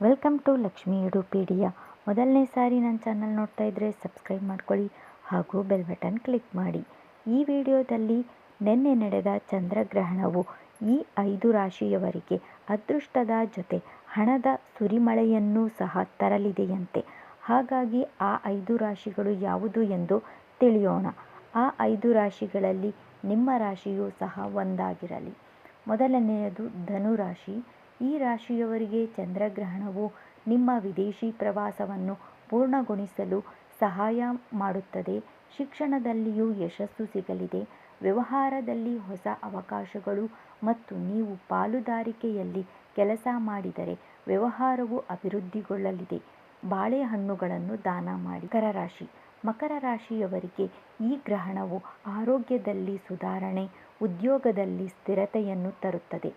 Welcome to Lakshmi ಎಡುಪೀಡಿಯಾ ಮೊದಲನೇ ಸಾರಿ ನನ್ನ channel ನೋಡ್ತಾ ಇದ್ದರೆ ಸಬ್ಸ್ಕ್ರೈಬ್ ಮಾಡ್ಕೊಳ್ಳಿ ಹಾಗೂ ಬೆಲ್ ಬಟನ್ ಕ್ಲಿಕ್ ಮಾಡಿ. ಈ ವಿಡಿಯೋದಲ್ಲಿ ನಿನ್ನೆ ನಡೆದ ಚಂದ್ರಗ್ರಹಣವು ಈ ಐದು ರಾಶಿಯವರಿಗೆ ಅದೃಷ್ಟದ ಜೊತೆ ಹಣದ ಸುರಿಮಳೆಯನ್ನು ಸಹ ತರಲಿದೆಯಂತೆ. ಹಾಗಾಗಿ ಆ ಐದು ರಾಶಿಗಳು ಯಾವುದು ಎಂದು ತಿಳಿಯೋಣ. ಆ ಐದು ರಾಶಿಗಳಲ್ಲಿ ನಿಮ್ಮ ರಾಶಿಯೂ ಸಹ ಒಂದಾಗಿರಲಿ. ಮೊದಲನೆಯದು ಧನುರಾಶಿ. ಈ ರಾಶಿಯವರಿಗೆ ಚಂದ್ರಗ್ರಹಣವು ನಿಮ್ಮ ವಿದೇಶಿ ಪ್ರವಾಸವನ್ನು ಪೂರ್ಣಗೊಳಿಸಲು ಸಹಾಯ ಮಾಡುತ್ತದೆ. ಶಿಕ್ಷಣದಲ್ಲಿಯೂ ಯಶಸ್ಸು ಸಿಗಲಿದೆ. ವ್ಯವಹಾರದಲ್ಲಿ ಹೊಸ ಅವಕಾಶಗಳು ಮತ್ತು ನೀವು ಪಾಲುದಾರಿಕೆಯಲ್ಲಿ ಕೆಲಸ ಮಾಡಿದರೆ ವ್ಯವಹಾರವು ಅಭಿವೃದ್ಧಿಗೊಳ್ಳಲಿದೆ. ಬಾಳೆಹಣ್ಣುಗಳನ್ನು ದಾನ ಮಾಡಿ. ಮಕರ ರಾಶಿ. ಮಕರ ರಾಶಿಯವರಿಗೆ ಈ ಗ್ರಹಣವು ಆರೋಗ್ಯದಲ್ಲಿ ಸುಧಾರಣೆ, ಉದ್ಯೋಗದಲ್ಲಿ ಸ್ಥಿರತೆಯನ್ನು ತರುತ್ತದೆ.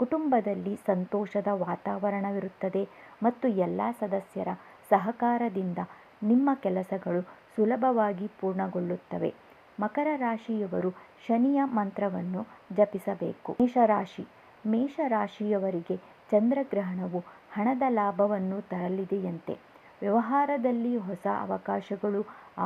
ಕುಟುಂಬದಲ್ಲಿ ಸಂತೋಷದ ವಾತಾವರಣವಿರುತ್ತದೆ ಮತ್ತು ಎಲ್ಲ ಸದಸ್ಯರ ಸಹಕಾರದಿಂದ ನಿಮ್ಮ ಕೆಲಸಗಳು ಸುಲಭವಾಗಿ ಪೂರ್ಣಗೊಳ್ಳುತ್ತವೆ. ಮಕರ ರಾಶಿಯವರು ಶನಿಯ ಮಂತ್ರವನ್ನು ಜಪಿಸಬೇಕು. ಮೇಷರಾಶಿ. ಮೇಷರಾಶಿಯವರಿಗೆ ಚಂದ್ರಗ್ರಹಣವು ಹಣದ ಲಾಭವನ್ನು ತರಲಿದೆಯಂತೆ. ವ್ಯವಹಾರದಲ್ಲಿ ಹೊಸ ಅವಕಾಶಗಳು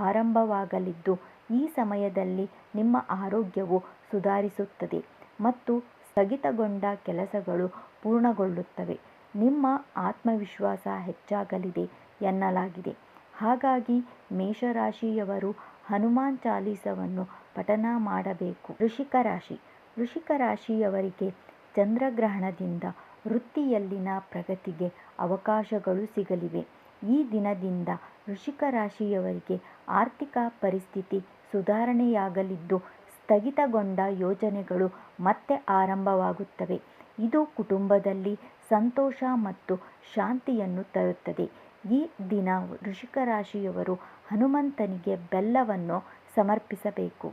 ಆರಂಭವಾಗಲಿದ್ದು, ಈ ಸಮಯದಲ್ಲಿ ನಿಮ್ಮ ಆರೋಗ್ಯವು ಸುಧಾರಿಸುತ್ತದೆ ಮತ್ತು ಸ್ಥಗಿತಗೊಂಡ ಕೆಲಸಗಳು ಪೂರ್ಣಗೊಳ್ಳುತ್ತವೆ. ನಿಮ್ಮ ಆತ್ಮವಿಶ್ವಾಸ ಹೆಚ್ಚಾಗಲಿದೆ ಎನ್ನಲಾಗಿದೆ. ಹಾಗಾಗಿ ಮೇಷರಾಶಿಯವರು ಹನುಮಾನ್ ಚಾಲೀಸವನ್ನು ಪಠನ ಮಾಡಬೇಕು. ವೃಷಿಕ ರಾಶಿ. ವೃಷಿಕ ರಾಶಿಯವರಿಗೆ ಚಂದ್ರಗ್ರಹಣದಿಂದ ವೃತ್ತಿಯಲ್ಲಿನ ಪ್ರಗತಿಗೆ ಅವಕಾಶಗಳು ಸಿಗಲಿವೆ. ಈ ದಿನದಿಂದ ವೃಷಿಕ ರಾಶಿಯವರಿಗೆ ಆರ್ಥಿಕ ಪರಿಸ್ಥಿತಿ ಸುಧಾರಣೆಯಾಗಲಿದ್ದು ಸ್ಥಗಿತಗೊಂಡ ಯೋಜನೆಗಳು ಮತ್ತೆ ಆರಂಭವಾಗುತ್ತವೆ. ಇದು ಕುಟುಂಬದಲ್ಲಿ ಸಂತೋಷ ಮತ್ತು ಶಾಂತಿಯನ್ನು ತರುತ್ತದೆ. ಈ ದಿನ ಋಷಿಕ ರಾಶಿಯವರು ಹನುಮಂತನಿಗೆ ಬೆಲ್ಲವನ್ನು ಸಮರ್ಪಿಸಬೇಕು.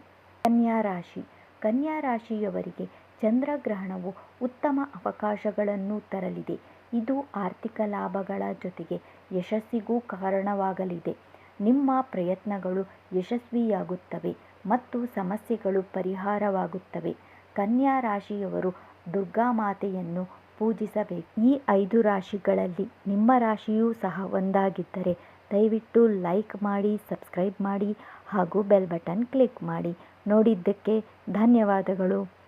ಕನ್ಯಾ ರಾಶಿ. ಕನ್ಯಾ ರಾಶಿಯವರಿಗೆ ಚಂದ್ರಗ್ರಹಣವು ಉತ್ತಮ ಅವಕಾಶಗಳನ್ನು ತರಲಿದೆ. ಇದು ಆರ್ಥಿಕ ಲಾಭಗಳ ಜೊತೆಗೆ ಯಶಸ್ಸಿಗೂ ಕಾರಣವಾಗಲಿದೆ. ನಿಮ್ಮ ಪ್ರಯತ್ನಗಳು ಯಶಸ್ವಿಯಾಗುತ್ತವೆ. ಮತ್ತು ಸಮಸ್ಯೆಗಳು ಪರಿಹಾರವಾಗುತ್ತವೆ. ಕನ್ಯಾ ರಾಶಿಯವರು ದುರ್ಗಾ ಮಾತೆಯನ್ನು ಪೂಜಿಸಬೇಕು ಈ ಐದು ರಾಶಿಗಳಲ್ಲಿ ನಿಮ್ಮ ರಾಶಿಯೂ ಸಹ ಒಂದಾಗಿದ್ದರೆ ದಯವಿಟ್ಟು ಲೈಕ್ ಮಾಡಿ, ಸಬ್ಸ್ಕ್ರೈಬ್ ಮಾಡಿ ಹಾಗೂ ಬೆಲ್ ಬಟನ್ ಕ್ಲಿಕ್ ಮಾಡಿ. ನೋಡಿದ್ದಕ್ಕೆ ಧನ್ಯವಾದಗಳು.